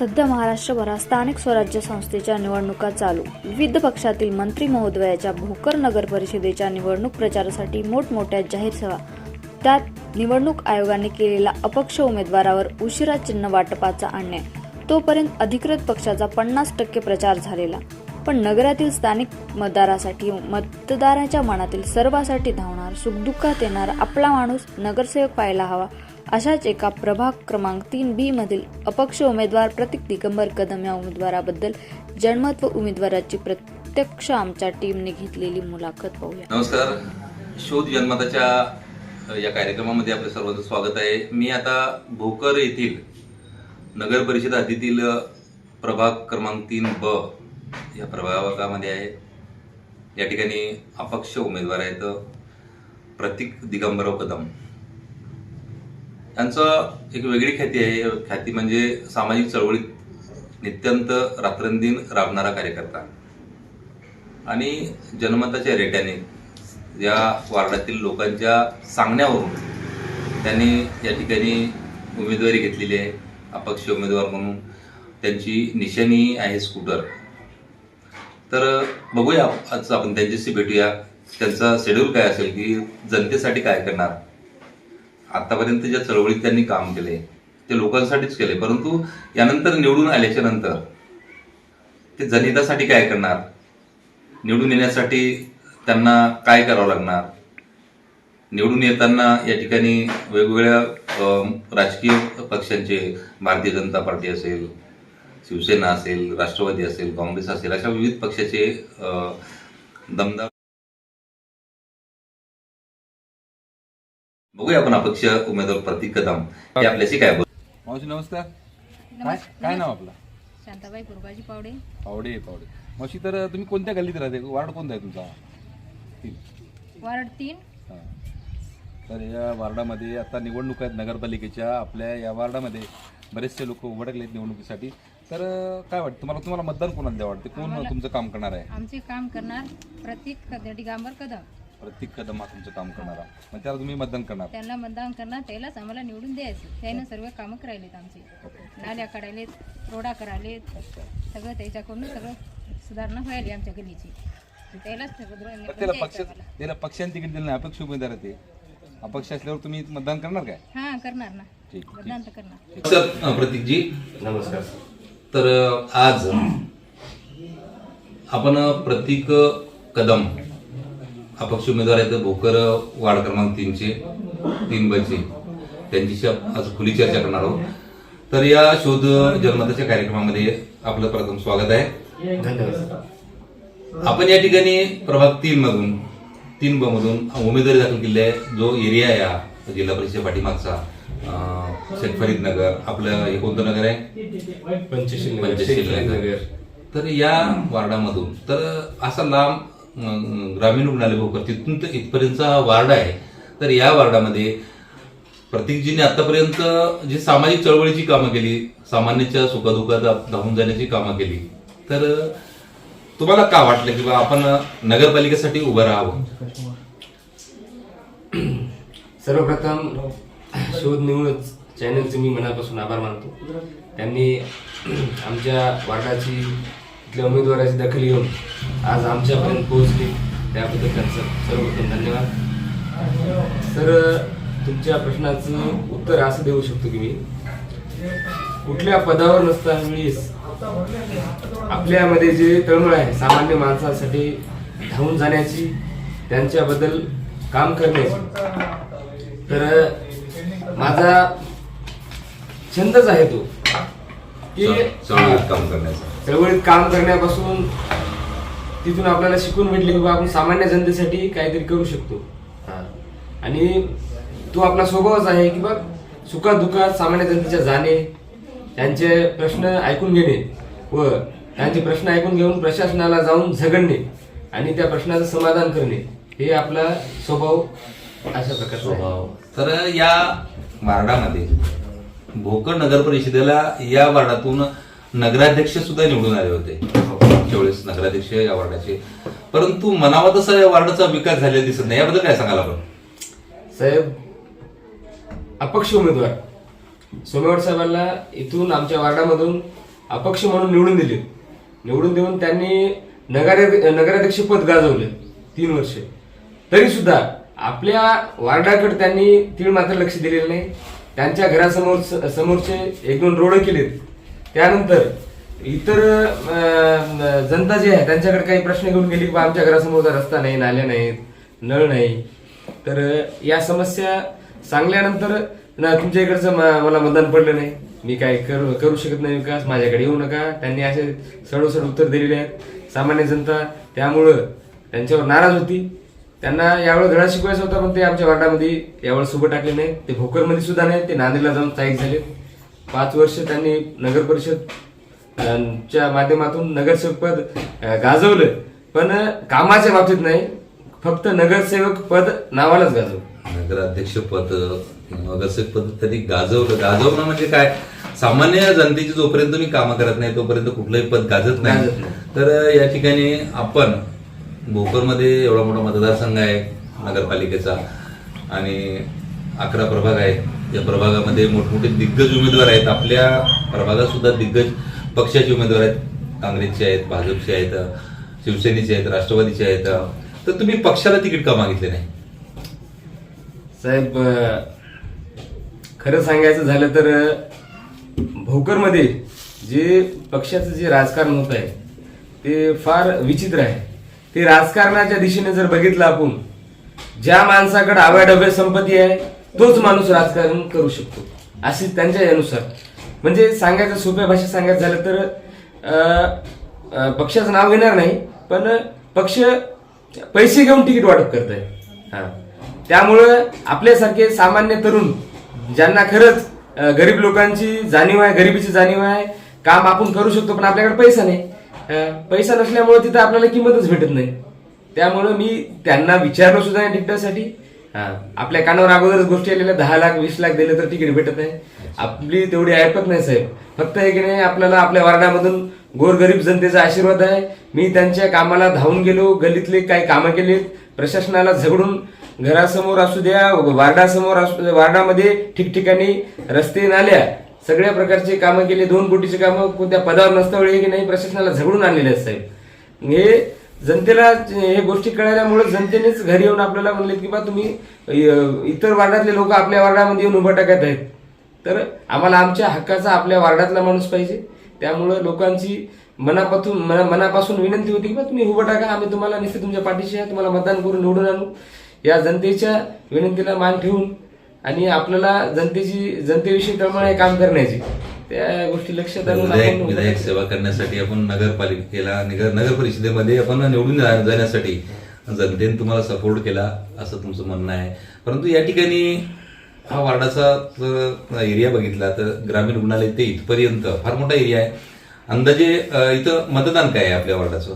सध्या महाराष्ट्रभरात स्थानिक स्वराज्य संस्थेच्या निवडणुका चालू. विविध पक्षातील मंत्री महोदयाच्या भोकर नगर परिषदेच्या निवडणूक प्रचारासाठी मोठमोठ्या जाहीर सभा. त्यात निवडणूक आयोगाने केलेला अपक्ष उमेदवारावर उशिरा चिन्ह वाटपाचा अन्याय. तोपर्यंत अधिकृत पक्षाचा पन्नास टक्के प्रचार झालेला. पण नगरातील स्थानिक मतदारासाठी मतदाराच्या मनातील सर्वासाठी धावणार सुखदुःखात येणार आपला माणूस नगरसेवक पाहायला हवा अशाच एका प्रभाग क्रमांक तीन बी मधील अपक्ष उमेदवार प्रतीक दिगंबर कदम या उमेदवाराबद्दल जन्मत व उमेदवाराची प्रत्यक्ष आमच्या टीमने घेतलेली मुलाखत पाहूया. नमस्कार. शोध जनमताच्या या कार्यक्रमामध्ये आपलं सर्वांचं स्वागत आहे. मी आता भोकर येथील नगर परिषद हद्दीतील प्रभाग क्रमांक तीन ब या प्रभागामध्ये आहे. या ठिकाणी अपक्ष उमेदवार आहेत प्रतीक दिगंबरराव कदम. त्यांचं एक वेगळी ख्याती आहे. ख्याती म्हणजे सामाजिक चळवळीत नित्यंत रात्रंदिन राबणारा कार्यकर्ता. आणि जनमताच्या रेट्याने या वार्डातील लोकांच्या सांगण्यावरून त्यांनी या ठिकाणी उमेदवारी घेतलेली आहे. अपक्ष उमेदवार म्हणून त्यांची निशाणी आहे स्कूटर. तर बघूया आज आपण त्यांच्याशी भेटूया. त्यांचा शेड्यूल काय असेल की जनतेसाठी काय करणार? आतापर्यंत ज्या चळवळीत त्यांनी काम केले ते लोकांसाठीच केले. परंतु यानंतर निवडून आल्याच्यानंतर ते जनहितासाठी काय करणार? निवडून येण्यासाठी त्यांना काय करावं लागणार? निवडून येताना या ठिकाणी वेगवेगळ्या राजकीय पक्षांचे भारतीय जनता पार्टी असेल शिवसेना असेल राष्ट्रवादी असेल काँग्रेस असेल अशा विविध पक्षाचे दमदार बघूया आपण अपक्ष उमेदवार प्रतीक कदम हे आपल्याशी काय बोल मावशी नमस्कार. काय काय नाव आपलं? शांताबाई गुरुबाजी पावडे. पावडे पावडे. मावशी तर तुम्ही कोणत्या गल्लीत राहते? वार्ड कोणता आहे तुमचा? तीन. वार्ड तीन. हां. तर या वार्डामध्ये आता निवडणूक आहेत नगरपालिकेच्या. आपल्या या वार्डामध्ये बरेचसे लोक उभडकले आहेत निवडणुकीसाठी. तर अं, काय वाटतं? तुम्हाला तुम्हाला मतदान कोणाला द्या वाटते? कोण तुमचं काम करणार आहे? आमचे काम करणार प्रतीक दिगांबर कदम. प्रत्येक कदम हा तुमचं काम करणारा मग त्याला तुम्ही मतदान करणार त्यांना मतदान करणार त्यालाच आम्हाला निवडून द्यायचं. त्यानं सर्व कामं करायलेत आमचे. नाल्या काढायलेत रोडा करायलेत. सगळं त्याच्याकडून सगळं सुधारणा व्हायली आमच्या गलीची त्यालाच निवडून त्याला पक्ष. त्याला पक्षांनी तिकीट दिलं नाही अपक्ष उमेदवार आहे ते. अपक्ष असल्यावर तुम्ही मतदान करणार काय? हा करणार ना. ठीक ठीक. मतदान तर करणार. सर प्रतीकजी. नमस्कार. तर आज आपण प्रतीक कदम अपक्ष उमेदवार आहेत भोकर वार्ड क्रमांक तीनचे तीन बचे त्यांच्याशी आज खुली चर्चा करणार आहोत. तर या शोध जन्मताच्या कार्यक्रमामध्ये आपलं प्रथम स्वागत आहे. धन्यवाद. आपण या ठिकाणी प्रभाग तीन मधून तीन ब मधून उमेदवारी दाखल केली आहे. जो एरिया आहे हा जिल्हा परिषद पाठीमागचा. शेख फरीद नगर. आपलं हे कोणतं नगर आहे? पंचशील नगर, तर या वार्डामधून तर असा लांब ग्रामीण रुग्णालय भोकर तिथून तर इथपर्यंतचा हा वार्ड आहे. तर या वार्डामध्ये प्रतीकजीने आतापर्यंत जी सामाजिक चळवळीची कामं केली सामान्याच्या सुखदुःखात धावून जाण्याची कामं केली तर तुम्हाला का वाटलं की बा आपण नगरपालिकेसाठी उभं राहावं? सर्वप्रथम शोध निवडूनच चॅनलचे मी मनापासून आभार मानतो. त्यांनी आमच्या वार्डाची तिथल्या उमेदवाराची दखल घेऊन आज आमच्यापर्यंत पोहोचली. त्याबद्दल त्यांचं सर्वप्रथम धन्यवाद. सर तुमच्या प्रश्नाचं उत्तर असं देऊ शकतो की मी? कुठल्या पदावर नसताना वेळीस आपल्यामध्ये जे तळमळ आहे सामान्य माणसासाठी धावून जाण्याची त्यांच्याबद्दल काम करण्याची. तर माझा छंदच आहे तो की काम करण्याचा. चळवळीत काम करण्यापासून तिथून आपल्याला शिकून भेटले की बाबा आपण सामान्य जनतेसाठी काहीतरी करू शकतो. आणि तो आपला स्वभावच आहे की बघ सुखात दुःखात सामान्य जनतेच्या जाणे त्यांचे प्रश्न ऐकून घेणे व त्यांचे प्रश्न ऐकून घेऊन प्रशासनाला जाऊन झगडणे आणि त्या प्रश्नाचं समाधान करणे हे आपला स्वभाव अशा प्रकारचा स्वभाव. तर या वार्डामध्ये भोकर नगर परिषदेला या वार्डातून नगराध्यक्ष सुद्धा निवडून आले होते. त्यावेळेस नगराध्यक्ष या वार्डाचे. परंतु मनावा तसा या वार्डाचा विकास झालेला दिसत नाही. याबद्दल काय सांगाल आपण? साहेब अपक्ष उमेदवार. सोमेवाड साहेबांना इथून आमच्या वार्डामधून अपक्ष म्हणून निवडून दिले. निवडून देऊन त्यांनी नगर नगराध्यक्ष पद गाजवलं. तीन वर्ष. तरी सुद्धा आपल्या वार्डाकडे त्यांनी तीळ मात्र लक्ष दिलेलं नाही. त्यांच्या घरासमोर समोरचे एक दोन रोड केलेत. त्यानंतर इतर जनता जी आहे त्यांच्याकडे काही प्रश्न घेऊन गेली की बा आमच्या घरासमोरचा रस्ता नाही नाल्या नाहीत नळ नाही तर या समस्या सांगल्यानंतर ना तुमच्या इकडचं मला मतदान पडलं नाही. मी काय करू करू शकत नाही विकास माझ्याकडे येऊ नका. त्यांनी असे सडोसड उत्तर दिलेले आहेत. सामान्य जनता त्यामुळं त्यांच्यावर नाराज होती. त्यांना यावेळेस धडा शिकवायचा होता पण ते आमच्या वार्डामध्ये यावेळेस सोबत टाकले नाही. ते भोकरमध्ये सुद्धा नाही ते नांदेडला जाऊन स्थायिक झाले पाच वर्ष त्यांनी नगर परिषद च्या माध्यमातून नगरसेवक पद गाजवलं. पण कामाच्या बाबतीत नाही. फक्त नगरसेवक पद नावालाच गाजवलं. नगराध्यक्ष पद नगरसेवक पद त्यांनी गाजवलं. गाजवणं म्हणजे काय? सामान्य जनतेची जोपर्यंत मी कामं करत नाही तोपर्यंत कुठलंही पद गाजत नाही. तर या ठिकाणी आपण भोकरमध्ये एवढा मोठा मतदारसंघ आहे नगरपालिकेचा आणि अकरा प्रभाग आहेत या प्रभागामध्ये मोठमोठे दिग्गज उमेदवार आहेत. आपल्या प्रभागात सुद्धा दिग्गज पक्षाचे उमेदवार आहेत. काँग्रेसचे आहेत भाजपचे आहेत शिवसेनेचे आहेत राष्ट्रवादीचे आहेत. तर तुम्ही पक्षाला तिकीट का मागितले नाही? साहेब खरं सांगायचं झालं तर भोकरमध्ये जे पक्षाचं जे राजकारण होत आहे ते फार विचित्र आहे. ते राजकारणाच्या दिशेने जर बघितलं आपण ज्या माणसाकडे आव्या डब्या संपत्ती आहे तोच माणूस राजकारण करू शकतो. अशी त्यांच्या यानुसार. म्हणजे सांगायचं सोप्या भाषेत सांगायचं झालं तर पक्षाचं नाव घेणार नाही पण पक्ष पैसे घेऊन तिकीट वाटप करत आहे हा. त्यामुळं आपल्यासारखे सामान्य तरुण ज्यांना खरंच गरीब लोकांची जाणीव आहे गरिबीची जाणीव आहे काम आपण करू शकतो पण आपल्याकडे पैसा नाही. पैसा नसल्यामुळे तिथं आपल्याला किंमतच भेटत नाही. त्यामुळं मी त्यांना विचारलं सुद्धा या तिकिटासाठी. आपल्या कानावर अगोदरच गोष्टी आलेल्या दहा लाख वीस लाख दिले तर तिकीट भेटत नाही. आपली तेवढी ऐपत नाही साहेब. फक्त हे की नाही आपल्याला आपल्या वार्डामधून गोरगरीब जनतेचा आशीर्वाद आहे. मी त्यांच्या कामाला धावून गेलो गल्लीतले काही कामं केलीत. प्रशासनाला झगडून घरासमोर असू द्या वार्डासमोर असू द्या वार्डामध्ये ठिकठिकाणी रस्ते नाल्या सगळ्या प्रकारचे कामं केले. दोन कोटीचे कामं कोणत्या पदावर नसतावेळी की नाही प्रशासनाला झगडून आणलेले आहेत साहेब. हे जनतेला हे गोष्टी कळाल्यामुळे जनतेनेच घरी येऊन आपल्याला म्हणले की बा तुम्ही इतर वार्डातले लोक आपल्या वार्डामध्ये येऊन उभं टाकत आहेत. तर आम्हाला आमच्या हक्काचा आपल्या वार्डातला माणूस पाहिजे. त्यामुळं लोकांची मनापासून मना- मनापासून विनंती होती की बा तुम्ही उभं टाका आम्ही तुम्हाला निश्चित तुमच्या पाठीशी आहे तुम्हाला मतदान करून निवडून आणू. या जनतेच्या विनंतीला मान ठेवून आणि आपल्याला जनतेची जनतेविषयी तळमळ काम करण्याची. त्या गोष्टी लक्षात आणून विधायक आपण विधायक सेवा करण्यासाठी आपण नगरपालिकेला नगर नगर परिषदेमध्ये आपण निवडून जा- जाण्यासाठी जनतेने तुम्हाला सपोर्ट केला असं तुमचं म्हणणं आहे. परंतु या ठिकाणी हा वार्डाचा जर एरिया बघितला तर ग्रामीण रुग्णालय ते इथपर्यंत फार मोठा एरिया आहे. अंदाजे अं, इथं मतदान काय आहे आपल्या वार्डाचं?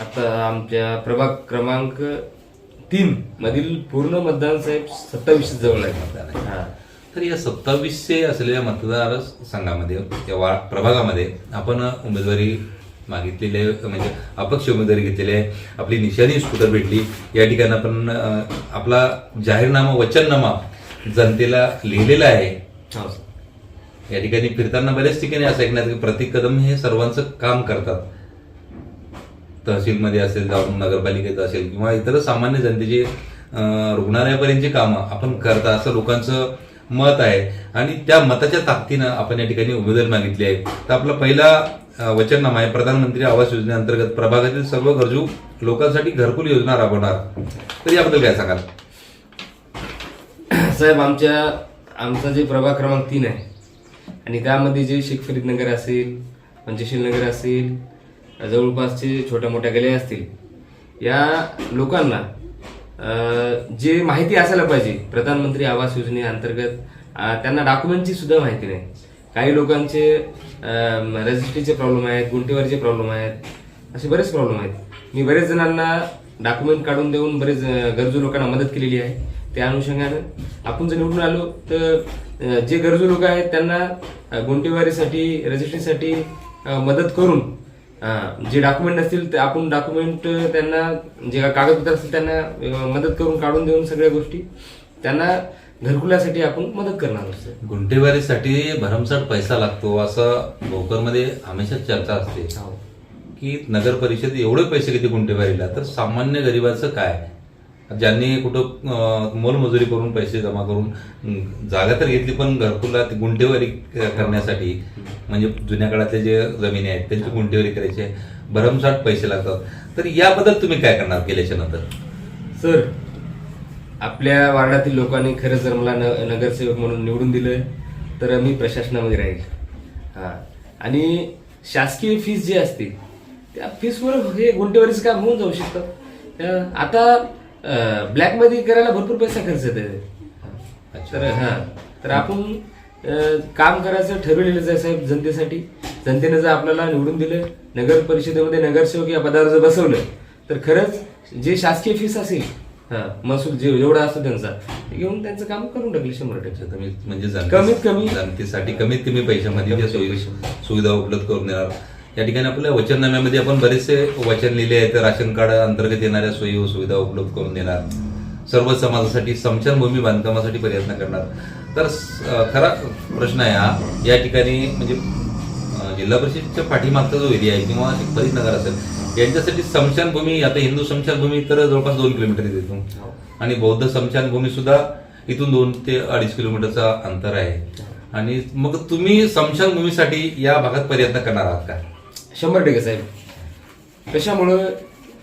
आता आमच्या प्रभाग क्रमांक तीन मधील पूर्ण मतदान साहेब सत्तावीस जवळ मतदान आहे आहे. हा. तर या सत्तावीसशे असलेल्या मतदार संघामध्ये या वा प्रभागामध्ये आपण उमेदवारी मागितलेली आहे म्हणजे अपक्ष उमेदवारी घेतलेली आहे आपली निशाणी स्कूटर भेटली. या ठिकाणी आपण आपला जाहीरनामा वचननामा जनतेला लिहिलेला आहे. हो. या ठिकाणी फिरताना बऱ्याच ठिकाणी असं ऐकण्यात येतं की प्रतीक कदम हे सर्वांचं काम करतात. तहसीलमध्ये असेल जाऊन नगरपालिकेत असेल किंवा इतर सामान्य जनतेचे रुग्णालयापर्यंतची कामं आपण करता असं लोकांचं मत आहे. आणि त्या मताच्या ताकदीनं आपण या ठिकाणी उमेदवारी मागितली आहे. तर आपला पहिला वचननामा आहे प्रधानमंत्री आवास योजनेअंतर्गत प्रभागातील सर्व गरजू लोकांसाठी घरकुल योजना राबवणार. तर याबद्दल काय सांगाल? साहेब आमच्या आमचा जे प्रभाग क्रमांक तीन आहे आणि त्यामध्ये जे शेख फरीद नगर असेल पंचशील नगर असेल जवळपासचे छोट्या मोठ्या गल्या असतील या लोकांना जे माहिती असायला पाहिजे प्रधानमंत्री आवास योजनेअंतर्गत त्यांना डॉक्युमेंटची सुद्धा माहिती नाही. काही लोकांचे रजिस्ट्रीचे प्रॉब्लेम आहेत गुंठेवारीचे प्रॉब्लेम आहेत असे बरेच प्रॉब्लेम आहेत. मी बरेच जणांना डॉक्युमेंट काढून देऊन बरेच गरजू लोकांना मदत केलेली आहे. त्या अनुषंगानं आपण जर निवडून आलो तर जे गरजू लोक आहेत त्यांना गुंठेवारीसाठी रजिस्ट्रीसाठी मदत करून जे डॉक्युमेंट असतील ते आपण डॉक्युमेंट त्यांना जे कागदपत्र असतील त्यांना मदत करून काढून देऊन सगळ्या गोष्टी त्यांना घरकुलासाठी आपण मदत करणार आहोत सर. गुंठेवारीसाठी भरमसाठ पैसा लागतो असं भोकरमध्ये हमेशा चर्चा असते. हो. की नगर परिषद एवढे पैसे किती गुंठेवारीला तर सामान्य गरिबाचं काय? ज्यांनी कुठं मोलमजुरी करून पैसे जमा करून जागा तर घेतली पण घरकुला ती गुंठेवारी करण्यासाठी म्हणजे जुन्या काळातले जे जमिनी आहेत त्यांची गुंठेवारी करायची आहे. भरमसाठ पैसे लागतात. तर याबद्दल तुम्ही काय करणार गेल्याच्यानंतर? सर आपल्या वार्डातील लोकांनी खरंच जर मला न- नगरसेवक म्हणून निवडून दिलं तर मी प्रशासनामध्ये राहील. हा. आणि शासकीय फीस जी असते त्या फीसवर हे गुंठेवारीचं काम होऊन जाऊ शकतं. आता ब्लॅकमध्ये करायला भरपूर पैसा खर्च येते तर हा. तर आपण काम करायचं ठरवलेलंच आहे साहेब जनतेसाठी. जनतेनं जर आपल्याला निवडून दिलं नगर परिषदेमध्ये नगरसेवक या पदावर जर बसवलं तर खरंच जे शासकीय फीस असेल हा महसूल जे जेवढा असतो त्यांचा घेऊन त्यांचं काम करून टाकले शंभर टक्के. म्हणजे कमीत कमी- जनतेसाठी कमीत कमी पैशामध्ये. सुविधा उपलब्ध करून देणार या ठिकाणी आपल्या वचननाम्यामध्ये आपण बरेचसे वचन लिहिले आहेत. राशन कार्ड अंतर्गत येणाऱ्या सोयी व सुविधा उपलब्ध करून देणार. सर्व समाजासाठी समशानभूमी बांधकामासाठी प्रयत्न करणार. तर खरा प्रश्न आहे हा. या ठिकाणी म्हणजे जिल्हा परिषदच्या पाठीमागचा जो एरिया आहे किंवा एक असेल यांच्यासाठी स्मशानभूमी आता हिंदू समशानभूमी तर जवळपास दोन किलोमीटर आहे तिथून. आणि बौद्ध स्मशानभूमी सुद्धा इथून दोन ते अडीच किलोमीटरचा अंतर आहे. आणि मग तुम्ही समशानभूमीसाठी या भागात प्रयत्न करणार आहात का? शंभर टक्के साहेब. कशामुळं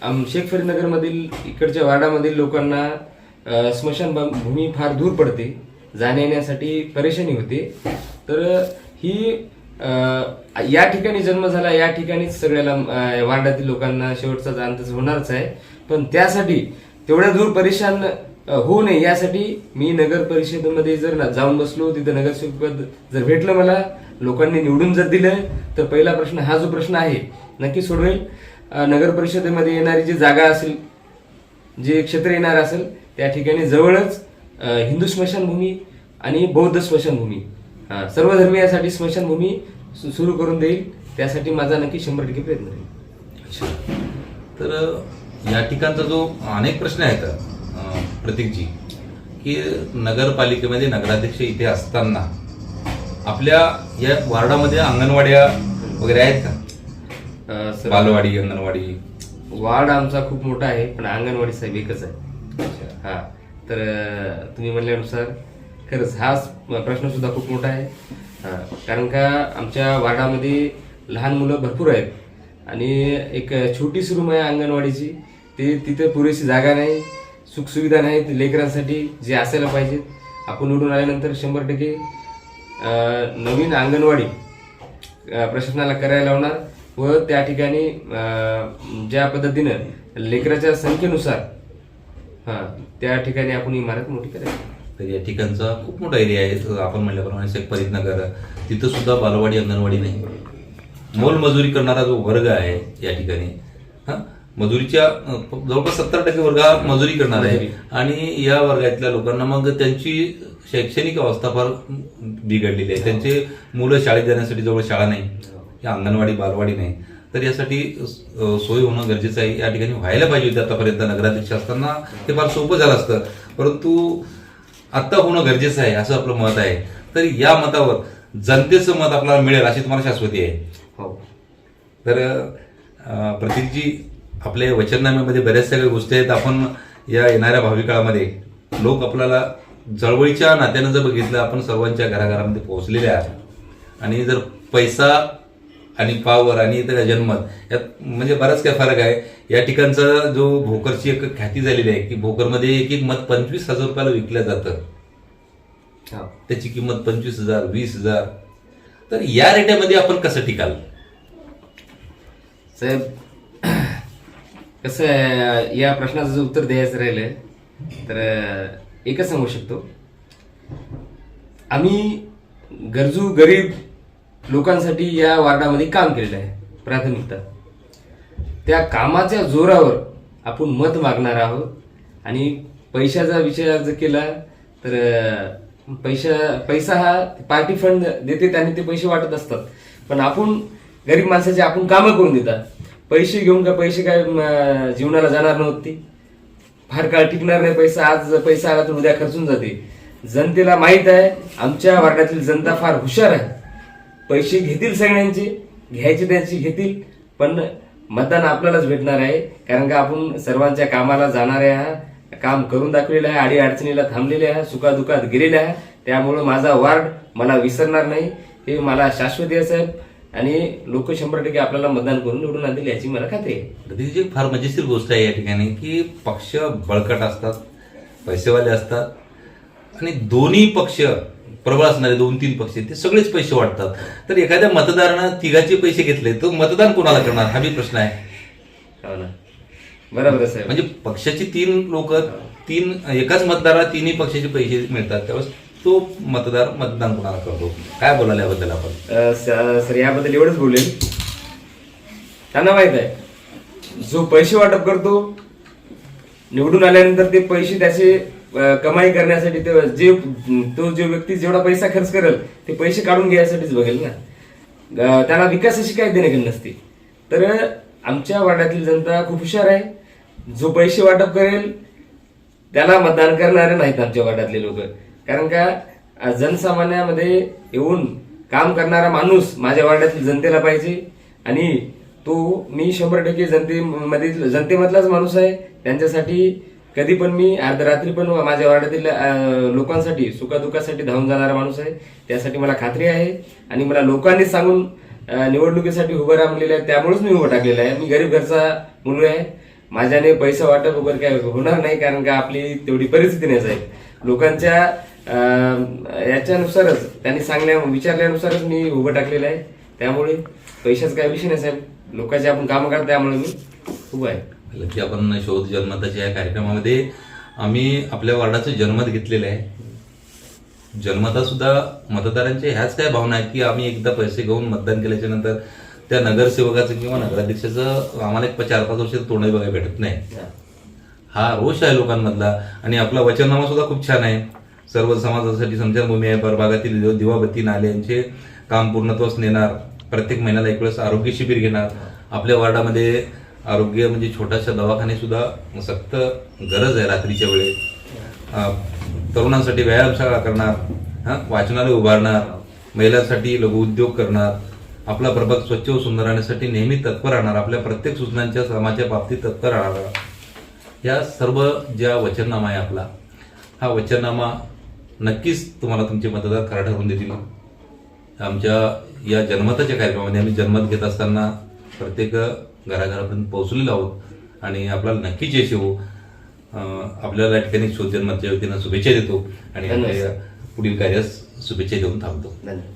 आम शेख फरीदनगरमधील इकडच्या वार्डामधील लोकांना स्मशान भूमी फार दूर पडते जाण्या येण्यासाठी परेशानी होते. तर ही या ठिकाणी जन्म झाला या ठिकाणीच सगळ्याला वार्डातील लोकांना शेवटचा जाणतच होणारच आहे. पण त्यासाठी तेवढ्या दूर परेशान होऊ नये यासाठी मी नगर परिषदेमध्ये जर ना- जाऊन बसलो तिथं नगरसेवक पद जर भेटलं मला लोकांनी निवडून जर दिलं तर पहिला प्रश्न हा जो प्रश्न आहे नक्की सोडवेल. नगर परिषदेमध्ये येणारी जी जागा असेल जे क्षेत्र येणार असेल त्या ठिकाणी जवळच हिंदू स्मशानभूमी आणि बौद्ध स्मशानभूमी. सर्व धर्मीयासाठी स्मशानभूमी सु- सुरू करून देईल. त्यासाठी माझा नक्की शंभर टक्के प्रयत्न राहील तर या ठिकाणचा जो अनेक प्रश्न आहेत प्रतीकजी की नगरपालिकेमध्ये नगराध्यक्ष इथे असताना आपल्या या वार्डामध्ये अंगणवाड्या वगैरे आहेत का? सर, बालवाडी अंगणवाडी. वार्ड आमचा खूप मोठा आहे पण अंगणवाडी साहेब एकच आहे. हा. तर तुम्ही म्हणल्यानुसार खरंच हाच प्रश्न सुद्धा खूप मोठा आहे. हा, कारण का आमच्या वार्डामध्ये लहान मुलं भरपूर आहेत. आणि एक छोटीशी रूम आहे अंगणवाडीची. ते तिथे पुरेशी जागा नाही सुखसुविधा नाहीत लेकरांसाठी जे असायला पाहिजेत. आपण निवडून आल्यानंतर शंभर टक्के नवीन अंगणवाडी प्रशासनाला करायला लावणार व त्या ठिकाणी ज्या पद्धतीनं लेकराच्या संख्येनुसार हा त्या ठिकाणी आपण इमारत मोठी करायची. तर या ठिकाणचा खूप मोठा एरिया आहे. आपण म्हणल्याप्रमाणे शेख फरीदनगर तिथं सुद्धा बालवाडी अंगणवाडी नाही. मोलमजुरी करणारा जो वर्ग आहे या ठिकाणी हा मजुरीच्या जवळपास सत्तर टक्के वर्ग हा मजुरी करणार आहे. आणि या वर्गातल्या लोकांना मग त्यांची शैक्षणिक अवस्था फार बिघडलेली आहे. त्यांचे मुलं शाळेत जाण्यासाठी जवळ शाळा नाही या अंगणवाडी बालवाडी नाही. तर यासाठी सोय होणं गरजेचं आहे. या ठिकाणी व्हायला पाहिजे होते आतापर्यंत नगराध्यक्ष असताना. ते फार सोपं झालं असतं. परंतु आत्ता होणं गरजेचं आहे असं आपलं मत आहे. तर या मतावर जनतेचं मत आपल्याला मिळेल अशी तुम्हाला शाश्वती आहे. हो. तर प्रतीकजी आपल्या वचननाम्यामध्ये बऱ्याच सगळ्या गोष्टी आहेत. आपण या येणाऱ्या भावी काळामध्ये लोक आपल्याला जळवळीच्या नात्यानं जर बघितलं आपण सर्वांच्या घराघरामध्ये पोहोचलेले आहात. आणि जर पैसा आणि पावर आणि इथं जन्मत यात म्हणजे बराच काय फरक आहे. या ठिकाणचा जो भोकरची एक ख्याती झालेली आहे की भोकरमध्ये एक एक मत पंचवीस हजार रुपयाला विकलं जातं. त्याची किंमत पंचवीस हजार वीस हजार. तर या रेट्यामध्ये आपण कसं टिकाल? साहेब कसं या प्रश्नाचं उत्तर द्यायचं राहिलं तर एकच सांगू शकतो. आम्ही गरजू गरीब लोकांसाठी या वार्डामध्ये काम केलेलं आहे प्राथमिकता. त्या कामाच्या जोरावर आपण मत मागणार आहोत आणि पैशाचा विचार जर केला तर पैशा पैसा पैसा हा पार्टी फंड देते त्याने ते पैसे वाटत असतात. पण आपण गरीब माणसाचे आपण कामं करून देतात. पैसे घेऊन का पैसे काय जीवनाला जाणार नव्हते. फार काळ टिकणार नाही पैसा आज पैसा आला तर उद्या खर्चून जाते. जनतेला माहीत आहे आमच्या वार्डातील जनता फार हुशार आहे. पैसे घेतील सगळ्यांचे घ्यायचे त्यांचे घेतील पण मतदान आपल्यालाच भेटणार आहे कारण का आपण सर्वांच्या कामाला जाणारे आहे काम करून दाखवलेलं आहे आडी अडचणीला थांबलेले आहे सुखादुखात गेलेले आहे. त्यामुळं माझा वार्ड मला विसरणार नाही हे मला शाश्वत आहे साहेब. आणि लोक शंभर टक्के आपल्याला मतदान करून निवडून आणतील याची मला खात्री आहे. तिची एक फार मजेशीर गोष्ट आहे या ठिकाणी की पक्ष बळकट असतात पैसेवाले असतात आणि दोन्ही पक्ष प्रबळ असणारे दोन तीन पक्ष ते सगळेच पैसे वाटतात. तर एखाद्या मतदारानं तिघाचे पैसे घेतले तर मतदान कोणाला करणार? हा बी प्रश्न आहे. हो ना. बरोबर आहे म्हणजे पक्षाची तीन लोक तीन एकाच मतदाराला तिन्ही पक्षाचे पैसे मिळतात त्यावेळेस तो मतदार मतदान कोणाला करतो? काय बोलाल याबद्दल आपण? सर याबद्दल एवढंच बोलेल त्यांना माहीत आहे जो पैसे वाटप करतो निवडून आल्यानंतर ते पैसे त्याचे कमाई करण्यासाठी ते जे तो जो व्यक्ती जेवढा पैसा खर्च करेल ते पैसे काढून घ्यायसाठीच बघेल ना. त्याला विकासाची काय देणे नसते. तर आमच्या वाड्यातील जनता खूप हुशार आहे. जो पैसे वाटप करेल त्याला मतदान करणारे नाहीत आमच्या वाड्यातले लोक. कारण का जनसामान्यामध्ये येऊन काम करणारा माणूस माझ्या वार्डातील जनतेला पाहिजे. आणि तो मी शंभर टक्के जनतेमध्ये जनतेमधलाच माणूस आहे. त्यांच्यासाठी कधी पण मी अर्धरात्री पण माझ्या वार्डातील लोकांसाठी सुखादुखासाठी धावून जाणारा माणूस आहे. त्यासाठी मला खात्री आहे. आणि मला लोकांनी सांगून निवडणुकीसाठी उभं राहिलेलं आहे त्यामुळेच मी उभं टाकलेलं आहे. मी गरीब घरचा मुलगा आहे. माझ्याने पैसा वाटप वगैरे काय होणार नाही कारण का आपली तेवढी परिस्थिती नाही साहेब. लोकांच्या याच्यानुसारच त्यांनी सांगण्या विचारल्यानुसारच मी उभं टाकलेलं आहे. त्यामुळे पैशाचा काय विषय नाही साहेब. लोकांचे आपण कामं करतो त्यामुळे मी. उभं आहे. की आपण शोध जन्मताच्या या कार्यक्रमामध्ये आम्ही आपल्या वार्डाचं जन्मत घेतलेलं आहे. जन्मता सुद्धा मतदारांच्या ह्याच काय भावना आहेत की आम्ही एकदा पैसे घेऊन मतदान केल्याच्यानंतर त्या नगरसेवकाचं किंवा नगराध्यक्षाचं आम्हाला एक चार पाच वर्ष तोंडही बघायला भेटत नाही. हा रोष आहे लोकांमधला आणि आपला वचननामा सुद्धा खूप छान आहे. सर्व समाजासाठी समजनभूमी आहे. परभागातील दिवाबती दिवाबत्ती नाल्यांचे काम पूर्णत्वास नेणार. प्रत्येक महिन्याला एक वेळेस आरोग्य शिबिर घेणार. आपल्या वार्डामध्ये आरोग्य म्हणजे छोट्याशा दवाखाने सुद्धा सक्त गरज आहे रात्रीच्या वेळेत. तरुणांसाठी व्यायामशाळा करणार. हा वाचनालय उभारणार. महिलांसाठी लघुउद्योग करणार. आपला प्रभाग स्वच्छ व सुंदर राहण्यासाठी नेहमी तत्पर राहणार. आपल्या प्रत्येक सूचनांच्या कामाच्या बाबतीत तत्पर राहणार. या सर्व ज्या वचननामा आहे आपला हा वचननामा नक्कीच तुम्हाला तुमचे मतदार खरा ठरवून देतील आमच्या या जन्मताच्या कार्यक्रमामध्ये आम्ही जन्मत घेत असताना प्रत्येक घराघरापर्यंत पोहोचलेलो आहोत आणि आपल्याला नक्कीच यश येऊ. आपल्याला या ठिकाणी शोध जन्मतच्या वतीनं शुभेच्छा देतो आणि आपल्या पुढील कार्यास शुभेच्छा देऊन थांबतो. धन्यवाद.